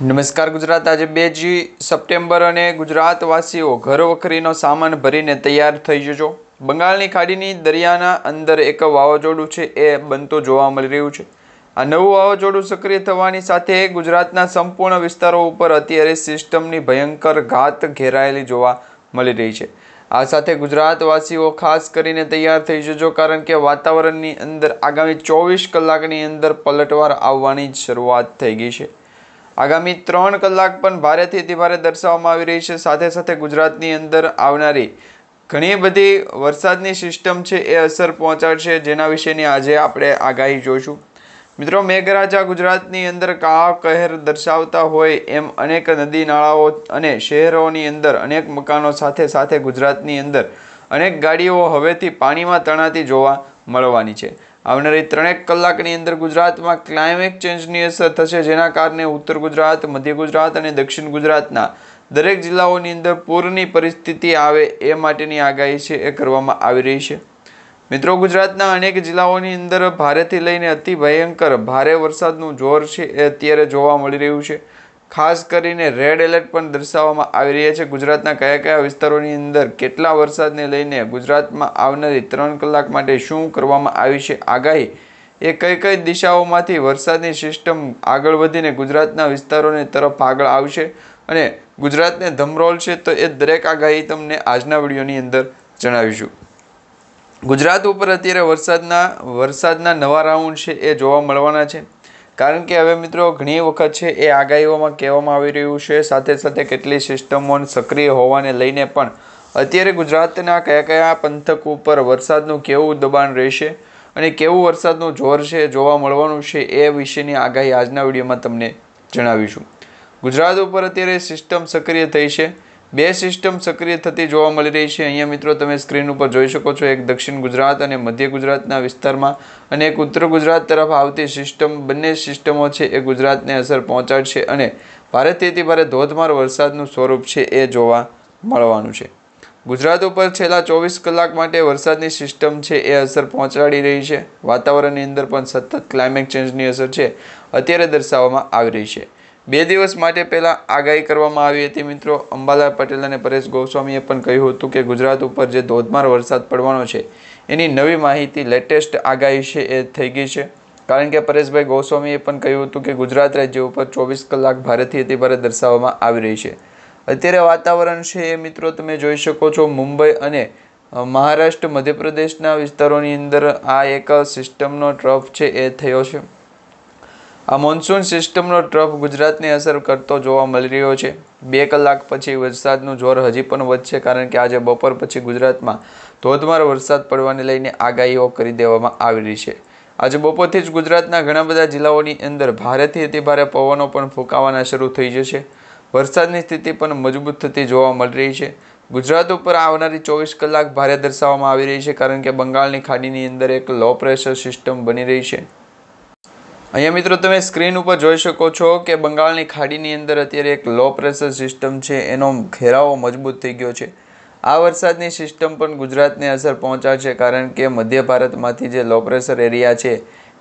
નમસ્કાર ગુજરાત, આજે બે જી સપ્ટેમ્બર અને ગુજરાતવાસીઓ ઘર વખરીનો સામાન ભરીને તૈયાર થઈ જજો. બંગાળની ખાડીની દરિયાના અંદર એક વાવાઝોડું છે, એ બનતું જોવા મળી રહ્યું છે. આ નવું વાવાઝોડું સક્રિય થવાની સાથે ગુજરાતના સંપૂર્ણ વિસ્તારો ઉપર અત્યારે સિસ્ટમની ભયંકર ઘાત ઘેરાયેલી જોવા મળી રહી છે. આ સાથે ગુજરાતવાસીઓ ખાસ કરીને તૈયાર થઈ જજો, કારણ કે વાતાવરણની અંદર આગામી ચોવીસ કલાકની અંદર પલટવાર આવવાની શરૂઆત થઈ ગઈ છે. આગામી ત્રણ કલાક પણ ભારેથી અતિભારે દર્શાવવામાં આવી રહી છે. સાથે સાથે ગુજરાતની અંદર આવનારી ઘણી બધી વરસાદની સિસ્ટમ છે એ અસર પહોંચાડશે, જેના વિશેની આજે આપણે આગાહી જોઈશું. મિત્રો, મેઘરાજા ગુજરાતની અંદર કાળા કહેર દર્શાવતા હોય એમ અનેક નદી નાળાઓ અને શહેરોની અંદર અનેક મકાનો સાથે સાથે ગુજરાતની અંદર અનેક ગાડીઓ હવેથી પાણીમાં તણાતી જોવા મળવાની છે. આવનારી ત્રણેક કલાકની અંદર ગુજરાતમાં ક્લાઇમેટ ચેન્જની અસર થશે, જેના કારણે ઉત્તર ગુજરાત, મધ્ય ગુજરાત અને દક્ષિણ ગુજરાતના દરેક જિલ્લાઓની અંદર પૂરની પરિસ્થિતિ આવે એ માટેની આગાહી છે એ કરવામાં આવી રહી છે. મિત્રો, ગુજરાતના અનેક જિલ્લાઓની અંદર ભારેથી લઈને અતિ ભયંકર ભારે વરસાદનું જોર છે એ અત્યારે જોવા મળી રહ્યું છે. ખાસ કરીને રેડ એલર્ટ પણ દર્શાવવામાં આવી રહ્યા છે. ગુજરાતના કયા કયા વિસ્તારોની અંદર કેટલા વરસાદને લઈને ગુજરાતમાં આવનારી ત્રણ કલાક માટે શું કરવામાં આવી છે? આગાહી, એ કઈ કઈ દિશાઓમાંથી વરસાદની સિસ્ટમ આગળ વધીને ગુજરાતના વિસ્તારોની તરફ આગળ આવશે અને ગુજરાતને ધમરોલ છે તો એ દરેક આગાહી તમને આજના વિડીયોની અંદર જણાવીશું. ગુજરાત ઉપર અત્યારે વરસાદના વરસાદના નવા રાઉન્ડ છે એ જોવા મળવાના છે. કારણ કે હવે મિત્રો ઘણી વખત છે એ આગાહીઓમાં કહેવામાં આવી રહ્યું છે, સાથે સાથે કેટલી સિસ્ટમો સક્રિય હોવાને લઈને પણ અત્યારે ગુજરાતના કયા કયા પંથક ઉપર વરસાદનું કેવું દબાણ રહેશે અને કેવું વરસાદનું જોર છે, જોવા મળવાનું છે એ વિશેની આગાહી આજના વિડીયોમાં તમને જણાવીશું. ગુજરાત ઉપર અત્યારે સિસ્ટમ સક્રિય થઈ છે બે સિસ્ટમ સક્રિય થતી જોવા મળી રહી છે. અહીંયા મિત્રો તમે સ્ક્રીન ઉપર જોઈ શકો છો એક દક્ષિણ ગુજરાત અને મધ્ય ગુજરાતના વિસ્તારમાં અને એક ઉત્તર ગુજરાત તરફ આવતી સિસ્ટમ બંને સિસ્ટમો છે એ ગુજરાતને અસર પહોંચાડશે અને ભારતીયથી ભારે ધોધમાર વરસાદનું સ્વરૂપ છે એ જોવા મળવાનું છે. ગુજરાત ઉપર છેલ્લા ચોવીસ કલાક માટે વરસાદની સિસ્ટમ છે એ અસર પહોંચાડી રહી છે. વાતાવરણની અંદર પણ સતત ક્લાઇમેટ ચેન્જની અસર છે. અત્યારે દર્શાવવામાં આવી રહી છે. બે દિવસ માટે પહેલાં આગાહી કરવામાં આવી હતી, મિત્રો. અંબાલાલ પટેલ અને પરેશ ગોસ્વામીએ પણ કહ્યું હતું કે ગુજરાત ઉપર જે ધોધમાર વરસાદ પડવાનો છે, એની નવી માહિતી, લેટેસ્ટ આગાહી છે એ થઈ ગઈ છે. કારણ કે પરેશભાઈ ગોસ્વામીએ પણ કહ્યું હતું કે ગુજરાત રાજ્ય ઉપર ચોવીસ કલાક ભારેથી અતિભારે દર્શાવવામાં આવી રહી છે. અત્યારે વાતાવરણ છે એ, મિત્રો, તમે જોઈ શકો છો. મુંબઈ અને મહારાષ્ટ્ર, મધ્યપ્રદેશના વિસ્તારોની અંદર આ એક સિસ્ટમનો ટ્રફ છે એ થયો છે. આ મોન્સૂન સિસ્ટમનો ટ્રફ ગુજરાતને અસર કરતો જોવા મળી રહ્યો છે. બે કલાક પછી વરસાદનું જોર હજી પણ વધશે કારણ કે આજે બપોર પછી ગુજરાતમાં ધોધમાર વરસાદ પડવાને લઈને આગાહીઓ કરી દેવામાં આવી રહી છે. આજે બપોરથી જ ગુજરાતના ઘણા બધા જિલ્લાઓની અંદર ભારેથી અતિ ભારે પવનો પણ ફૂંકાવાના શરૂ થઈ જશે. વરસાદની સ્થિતિ પણ મજબૂત થતી જોવા મળી રહી છે. ગુજરાત ઉપર આવનારી ચોવીસ કલાક ભારે દર્શાવવામાં આવી રહી છે કારણ કે બંગાળની ખાડીની અંદર એક લો પ્રેશર સિસ્ટમ બની રહી છે. અહીંયા મિત્રો તમે સ્ક્રીન ઉપર જોઈ શકો છો કે બંગાળની ખાડીની અંદર અત્યારે એક લો પ્રેશર સિસ્ટમ છે, એનો ઘેરાવો મજબૂત થઈ ગયો છે. આ વરસાદની સિસ્ટમ પણ ગુજરાતને અસર પહોંચાડશે કારણ કે મધ્ય ભારતમાંથી જે લો પ્રેશર એરિયા છે,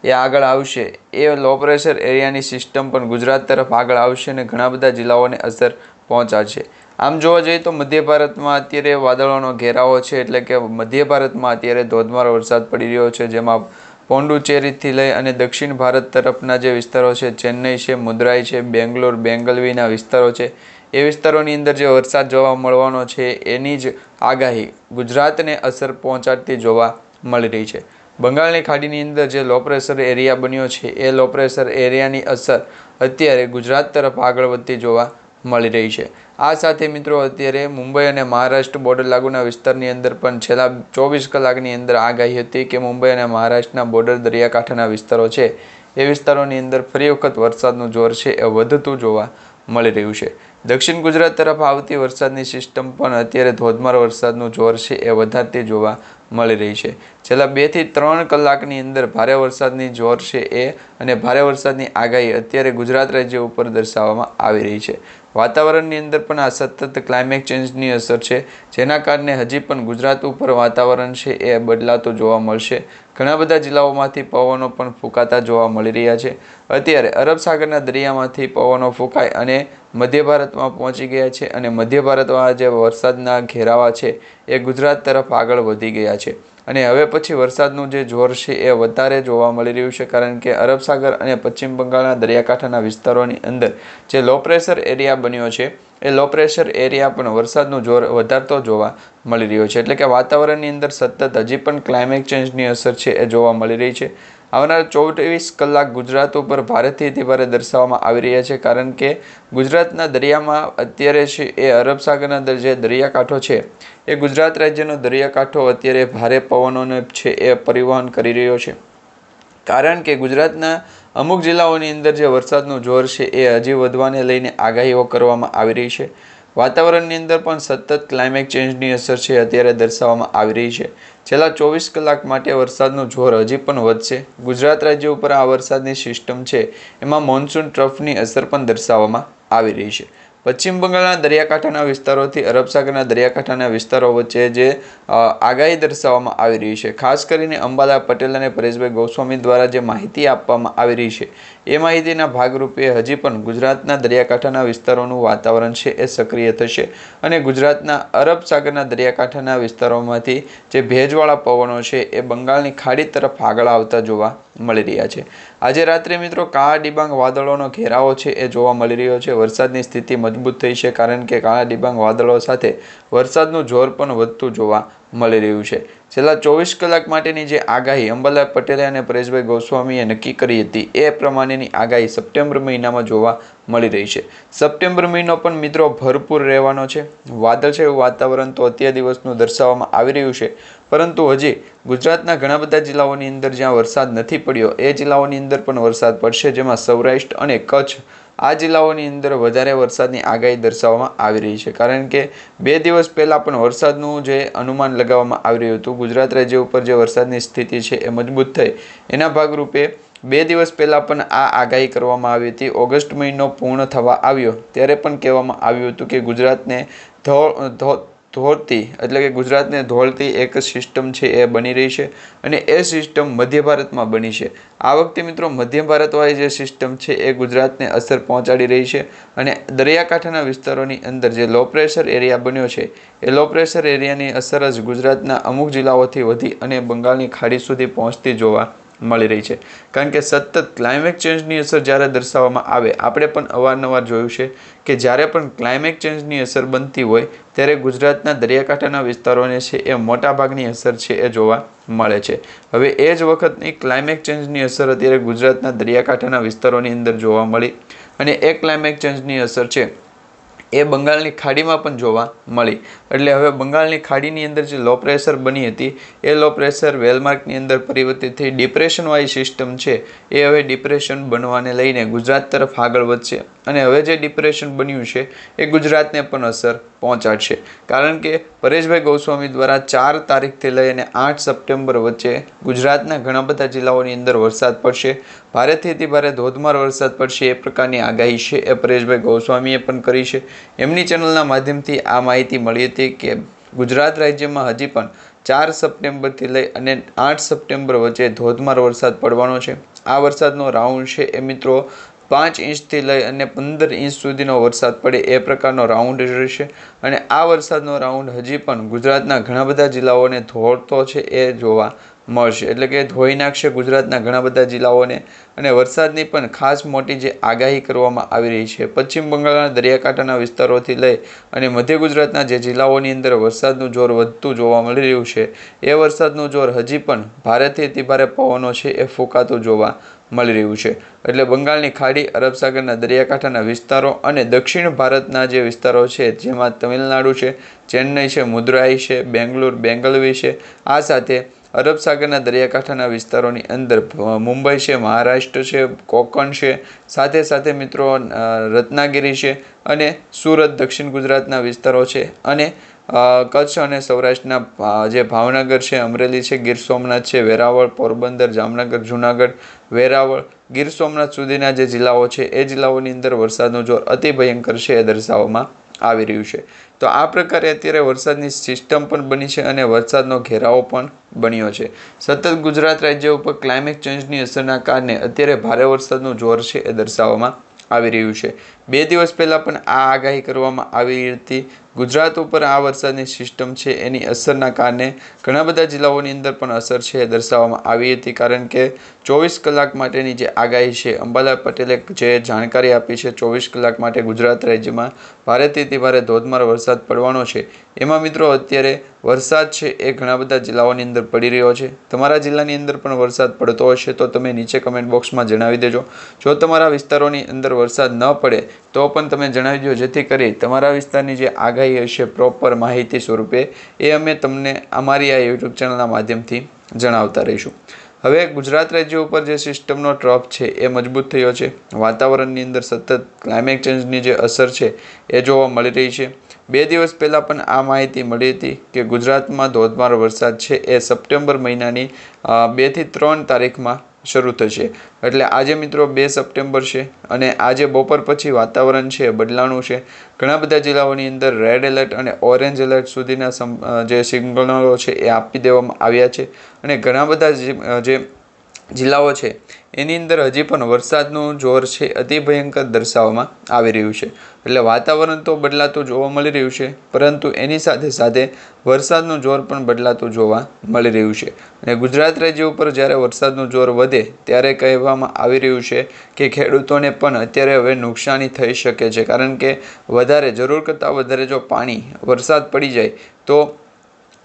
એ આગળ આવશે. એ લો પ્રેશર એરિયાની સિસ્ટમ પણ ગુજરાત તરફ આગળ આવશે અને ઘણા બધા જિલ્લાઓને અસર પહોંચાડશે. આમ જોવા જઈએ તો મધ્ય ભારતમાં અત્યારે વાદળોનો ઘેરાવો છે, એટલે કે મધ્ય ભારતમાં અત્યારે ધોધમાર વરસાદ પડી રહ્યો છે, જેમાં પોંડુચેરીથી લઈ અને દક્ષિણ ભારત તરફના જે વિસ્તારો છે, ચેન્નઈ છે, મુદ્રાઈ છે, બેંગ્લોર, બેંગલવીના વિસ્તારો છે, એ વિસ્તારોની અંદર જે વરસાદ જોવા મળવાનો છે, એની જ આગાહી ગુજરાતને અસર પહોંચાડતી જોવા મળી રહી છે. બંગાળની ખાડીની અંદર જે લો પ્રેશર એરિયા બન્યો છે, એ લો પ્રેશર એરિયાની અસર અત્યારે ગુજરાત તરફ આગળ વધતી જોવા મળી રહી છે. આ સાથે મિત્રો અત્યારે મુંબઈ અને મહારાષ્ટ્ર બોર્ડર લાગુના વિસ્તારની અંદર પણ છેલ્લા ચોવીસ કલાકની અંદર આગાહી હતી કે મુંબઈ અને મહારાષ્ટ્રના બોર્ડર દરિયાકાંઠાના વિસ્તારો છે. એ વિસ્તારોની અંદર ફરી વખત વરસાદનું જોર છે એ વધતું જોવા મળી રહ્યું છે. દક્ષિણ ગુજરાત તરફ આવતી વરસાદની સિસ્ટમ પણ અત્યારે ધોધમાર વરસાદનું જોર છે એ વધારતી જોવા મળી રહી છે. છેલ્લા બેથી ત્રણ કલાકની અંદર ભારે વરસાદની જોર છે એ અને ભારે વરસાદની આગાહી અત્યારે ગુજરાત રાજ્ય ઉપર દર્શાવવામાં આવી રહી છે. વાતાવરણની અંદર પણ આ સતત ક્લાઇમેટ ચેન્જની અસર છે. જેના કારણે હજી પણ ગુજરાત ઉપર વાતાવરણ છે એ બદલાતું જોવા મળશે. ઘણા બધા જિલ્લાઓમાંથી પવનો પણ ફૂંકાતા જોવા મળી રહ્યા છે. અત્યારે અરબ સાગરના દરિયામાંથી પવનો ફૂંકાય અને મધ્ય ભારતમાં પહોંચી ગયા છે અને મધ્ય ભારતમાં જે વરસાદના ઘેરાવા છે એ ગુજરાત તરફ આગળ વધી ગયા છે. અને હવે પછી વરસાદનું જે જોર છે એ વધારે જોવા મળી રહ્યું છે, કારણ કે અરબ સાગર અને પશ્ચિમ બંગાળના દરિયાકાંઠાના વિસ્તારોની અંદર જે લો પ્રેશર એરિયા બન્યો છે, એ લો પ્રેશર એરિયા પણ વરસાદનું જોર વધારતો જોવા મળી રહ્યો છે. એટલે કે વાતાવરણની અંદર સતત હજી પણ ક્લાઇમેટ ચેન્જની અસર છે એ જોવા મળી રહી છે. આવનાર ચોવીસ કલાક ગુજરાત ઉપર ભારેથી અતિ દર્શાવવામાં આવી રહ્યા છે. કારણ કે ગુજરાતના દરિયામાં અત્યારે છે એ અરબ સાગરના જે દરિયાકાંઠો છે, એ ગુજરાત રાજ્યનો દરિયાકાંઠો અત્યારે ભારે પવનોને છે એ પરિવહન કરી રહ્યો છે. કારણ કે ગુજરાતના અમુક જિલ્લાઓની અંદર જે વરસાદનું જોર છે એ હજી વધવાને લઈને આગાહીઓ કરવામાં આવી રહી છે. વાતાવરણની અંદર પણ સતત ક્લાઇમેટ ચેન્જની અસર છે અત્યારે દર્શાવવામાં આવી રહી છે. છેલ્લા ચોવીસ કલાક માટે વરસાદનું જોર હજી પણ વધશે. ગુજરાત રાજ્ય ઉપર આ વરસાદની સિસ્ટમ છે. એમાં મોન્સૂન ટ્રફની અસર પણ દર્શાવવામાં આવી રહી છે. પશ્ચિમ બંગાળના દરિયાકાંઠાના વિસ્તારોથી અરબ સાગરના દરિયાકાંઠાના વિસ્તારો વચ્ચે જે આગાહી દર્શાવવામાં આવી રહી છે. ખાસ કરીને અંબાલા, પટેલ અને પરેશભાઈ ગોસ્વામી દ્વારા જે માહિતી આપવામાં આવી રહી છે, એ માહિતીના ભાગરૂપે હજી પણ ગુજરાતના દરિયાકાંઠાના વિસ્તારોનું વાતાવરણ છે એ સક્રિય થશે અને ગુજરાતના અરબ સાગરના દરિયાકાંઠાના વિસ્તારોમાંથી જે ભેજવાળા પવનો છે એ બંગાળની ખાડી તરફ આગળ આવતા જોવા મળી રહ્યા છે. આજે રાત્રે મિત્રો કાળા ડિબાંગ વાદળોનો ઘેરાવો છે, એ જોવા મળી રહ્યો છે. વરસાદની સ્થિતિ મજબૂત થઈ છે, કારણ કે કાળા ડિબાંગ વાદળો સાથે વરસાદનું જોર પણ વધતું જોવા મળી રહ્યું છે. છેલ્લા ચોવીસ કલાક માટેની જે આગાહી અંબાલાલ પટેલે અને પરેશભાઈ ગોસ્વામીએ નક્કી કરી હતી, એ પ્રમાણેની આગાહી સપ્ટેમ્બર મહિનામાં જોવા મળી રહી છે. સપ્ટેમ્બર મહિનો પણ મિત્રો ભરપૂર રહેવાનો છે. વાદળછાયું વાતાવરણ તો અત્યાર દિવસનું દર્શાવવામાં આવી રહ્યું છે. પરંતુ હજી ગુજરાતના ઘણા બધા જિલ્લાઓની અંદર જ્યાં વરસાદ નથી પડ્યો, એ જિલ્લાઓની અંદર પણ વરસાદ પડશે, જેમાં સૌરાષ્ટ્ર અને કચ્છ આ જિલ્લાઓની અંદર વધારે વરસાદની આગાહી દર્શાવવામાં આવી રહી છે. કારણ કે બે દિવસ પહેલાં પણ વરસાદનું જે અનુમાન લગાવવામાં આવી રહ્યું હતું, ગુજરાત રાજ્ય ઉપર જે વરસાદની સ્થિતિ છે એ મજબૂત થઈ. એના ભાગરૂપે બે દિવસ પહેલાં પણ આ આગાહી કરવામાં આવી હતી. ઓગસ્ટ મહિનો પૂર્ણ થવા આવ્યો. ત્યારે પણ કહેવામાં આવ્યું હતું કે ગુજરાતને ધો ધોળતી, એટલે કે ગુજરાતને ધોળતી એક સિસ્ટમ છે, એ બની રહી છે અને એ સિસ્ટમ મધ્ય ભારતમાં બની છે. આ વખતે મિત્રો મધ્ય ભારતવાળી જે સિસ્ટમ છે, એ ગુજરાતને અસર પહોંચાડી રહી છે અને દરિયાકાંઠાના વિસ્તારોની અંદર જે લો પ્રેશર એરિયા બન્યો છે, એ લો પ્રેશર એરિયાની અસર જ ગુજરાતના અમુક જિલ્લાઓથી વધી અને બંગાળની ખાડી સુધી પહોંચતી જોવા મળી રહી છે. કારણ કે સતત ક્લાઇમેટ ચેન્જની અસર જ્યારે દર્શાવવામાં આવે, આપણે પણ અવારનવાર જોયું છે કે જ્યારે પણ ક્લાઇમેટ ચેન્જની અસર બનતી હોય, ત્યારે ગુજરાતના દરિયાકાંઠાના વિસ્તારોને છે એ મોટાભાગની અસર છે એ જોવા મળે છે. હવે એ જ વખતની ક્લાઇમેટ ચેન્જની અસર અત્યારે ગુજરાતના દરિયાકાંઠાના વિસ્તારોની અંદર જોવા મળી અને એ ક્લાઇમેટ ચેન્જની અસર છે એ બંગાળની ખાડીમાં પણ જોવા મળી. એટલે હવે બંગાળની ખાડીની અંદર જે લો પ્રેશર બની હતી, એ લો પ્રેશર વેલમાર્કની અંદર પરિવર્તિત થઈ. ડિપ્રેશનવાળી સિસ્ટમ છે, એ હવે ડિપ્રેશન બનવાને લઈને ગુજરાત તરફ આગળ વધશે. અને હવે જે ડિપ્રેશન બન્યું છે, એ ગુજરાતને પણ અસર પહોંચાડશે. કારણ કે પરેશભાઈ ગોસ્વામી દ્વારા ચાર તારીખથી લઈ અને આઠ સપ્ટેમ્બર વચ્ચે ગુજરાતના ઘણા બધા જિલ્લાઓની અંદર વરસાદ પડશે. ભારેથી ભારે ધોધમાર વરસાદ પડશે, એ પ્રકારની આગાહી છે. એ પરેશભાઈ ગોસ્વામીએ પણ કરી છે. એમની ચેનલના માધ્યમથી આ માહિતી મળી હતી કે ગુજરાત રાજ્યમાં હજી પણ ચાર સપ્ટેમ્બરથી લઈ અને આઠ સપ્ટેમ્બર વચ્ચે ધોધમાર વરસાદ પડવાનો છે. આ વરસાદનો રાઉન્ડ છે. એ મિત્રો પાંચ ઇંચથી લઈ અને પંદર ઇંચ સુધીનો વરસાદ પડે એ પ્રકારનો રાઉન્ડ રહેશે. અને આ વરસાદનો રાઉન્ડ હજી પણ ગુજરાતના ઘણા બધા જિલ્લાઓને ધોળતો છે એ જોવા મળશે. એટલે કે ધોઈ નાખશે ગુજરાતના ઘણા બધા જિલ્લાઓને અને વરસાદની પણ ખાસ મોટી જે આગાહી કરવામાં આવી રહી છે. પશ્ચિમ બંગાળના દરિયાકાંઠાના વિસ્તારોથી લઈ અને મધ્ય ગુજરાતના જે જિલ્લાઓની અંદર વરસાદનું જોર વધતું જોવા મળી રહ્યું છે, એ વરસાદનું જોર હજી પણ ભારેથી અતિભારે પવનો છે એ ફૂંકાતું જોવા મળી રહ્યું છે. એટલે બંગાળની ખાડી, અરબ સાગરના દરિયાકાંઠાના વિસ્તારો અને દક્ષિણ ભારતના જે વિસ્તારો છે, જેમાં તમિલનાડુ છે, ચેન્નઈ છે, મુદ્રાઈ છે, બેંગ્લોર, બેંગલવી છે, આ સાથે અરબ સાગરના દરિયાકાંઠાના વિસ્તારોની અંદર મુંબઈ છે, મહારાષ્ટ્ર છે, કોકણ છે, સાથે સાથે મિત્રો રત્નાગીરી છે અને સુરત, દક્ષિણ ગુજરાતના વિસ્તારો છે અને કચ્છ અને સૌરાષ્ટ્રના જે ભાવનગર છે, અમરેલી છે, ગીર સોમનાથ છે, વેરાવળ, પોરબંદર, જામનગર, જુનાગઢ, વેરાવળ, ગીર સોમનાથ સુધીના જે જિલ્લાઓ છે, એ જિલ્લાઓની અંદર વરસાદનું જોર અતિ ભયંકર છે એ દર્શાવવામાં આવી રહ્યું છે. તો આ પ્રકારે અત્યારે વરસાદની સિસ્ટમ પણ બની છે અને વરસાદનો ઘેરાવો પણ બન્યો છે. સતત ગુજરાત રાજ્ય ઉપર ક્લાઇમેટ ચેન્જની અસરના કારણે અત્યારે ભારે વરસાદનું જોર છે એ દર્શાવવામાં આવી રહ્યું છે. બે દિવસ પહેલાં પણ આ આગાહી કરવામાં આવી હતી. ગુજરાત ઉપર આ વરસાદની સિસ્ટમ છે, એની અસરના કારણે ઘણા બધા જિલ્લાઓની અંદર પણ અસર છે એ દર્શાવવામાં આવી હતી. કારણ કે ચોવીસ કલાક માટેની જે આગાહી છે, અંબાલાલ પટેલે જે જાણકારી આપી છે, ચોવીસ કલાક માટે ગુજરાત રાજ્યમાં ભારેથી ભારે ધોધમાર વરસાદ પડવાનો છે. એમાં મિત્રો અત્યારે વરસાદ છે એ ઘણા બધા જિલ્લાઓની અંદર પડી રહ્યો છે. તમારા જિલ્લાની અંદર પણ વરસાદ પડતો હશે તો તમે નીચે કમેન્ટ બોક્સમાં જણાવી દેજો. જો તમારા વિસ્તારોની અંદર વરસાદ ન પડે તો પણ તમે જણાવી દો જેથી કરી તમારા વિસ્તારની જે આગાહી હશે પ્રોપર માહિતી સ્વરૂપે, એ અમે તમને અમારી આ યુટ્યુબ ચેનલના માધ્યમથી જણાવતા રહીશું. હવે ગુજરાત રાજ્ય ઉપર જે સિસ્ટમનો ટ્રફ છે, એ મજબૂત થયો છે. વાતાવરણની અંદર સતત ક્લાઇમેટ ચેન્જની જે અસર છે, એ જોવા મળી રહી છે. બે દિવસ પહેલાં પણ આ માહિતી મળી હતી કે ગુજરાતમાં ધોધમાર વરસાદ છે, એ સપ્ટેમ્બર મહિનાની બેથી ત્રણ તારીખમાં શરૂ થશે. એટલે આજે મિત્રો બે સપ્ટેમ્બર છે અને આજે બપોર પછી વાતાવરણ છે, બદલાણું છે. ઘણા બધા જિલ્લાઓની અંદર રેડ એલર્ટ અને ઓરેન્જ એલર્ટ સુધીના જે સિગ્નલો છે એ આપી દેવામાં આવ્યા છે. અને ઘણા બધા જે જિલ્લાઓ છે. એની અંદર હજી પણ વરસાદનું જોર છે, અતિ ભયંકર દર્શાવવામાં આવી રહ્યું છે. એટલે વાતાવરણ તો બદલાતું જોવા મળી રહ્યું છે, પરંતુ એની સાથે સાથે વરસાદનું જોર પણ બદલાતું જોવા મળી રહ્યું છે. અને ગુજરાત રાજ્ય ઉપર જ્યારે વરસાદનું જોર વધે, ત્યારે કહેવામાં આવી રહ્યું છે કે ખેડૂતોને પણ અત્યારે હવે નુકસાની થઈ શકે છે. કારણ કે વધારે, જરૂર કરતાં વધારે જો પાણી, વરસાદ પડી જાય, તો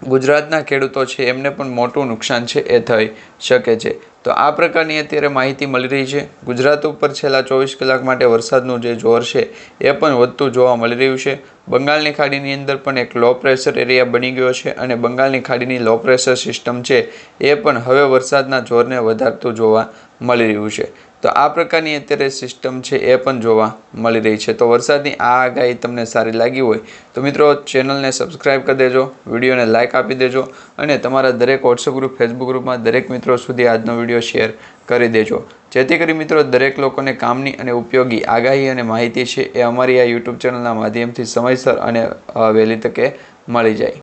ગુજરાતના ખેડૂતો છે, એમને પણ મોટું નુકસાન છે, એ થઈ શકે છે. તો આ પ્રકારની અત્યારે માહિતી મળી રહી છે. ગુજરાત ઉપર છેલ્લા ચોવીસ કલાક માટે વરસાદનું જે જોર છે, એ પણ વધતું જોવા મળી રહ્યું છે. બંગાળની ખાડીની અંદર પણ એક લો પ્રેશર એરિયા બની ગયો છે અને બંગાળની ખાડીની લો પ્રેશર સિસ્ટમ છે, એ પણ હવે વરસાદના જોરને વધારતું જોવા મળી રહ્યું છે. તો આ પ્રકારની અત્યારે સિસ્ટમ છે એ પણ જોવા મળી રહી છે. તો વરસાદની આ આગાહી તમને સારી લાગી હોય તો મિત્રો ચેનલને સબસ્ક્રાઈબ કરી દેજો વિડીયોને લાઇક આપી દેજો અને તમારા દરેક વોટ્સઅપ ગ્રુપ ફેસબુક ગ્રુપમાં દરેક મિત્રો સુધી આજનો વીડિયો શેર કરી દેજો. જેથી કરી મિત્રો દરેક લોકોને કામની અને ઉપયોગી આગાહી અને માહિતી છે એ અમારી આ યુટ્યુબ ચેનલના માધ્યમથી સમયસર અને વહેલી તકે મળી જાય.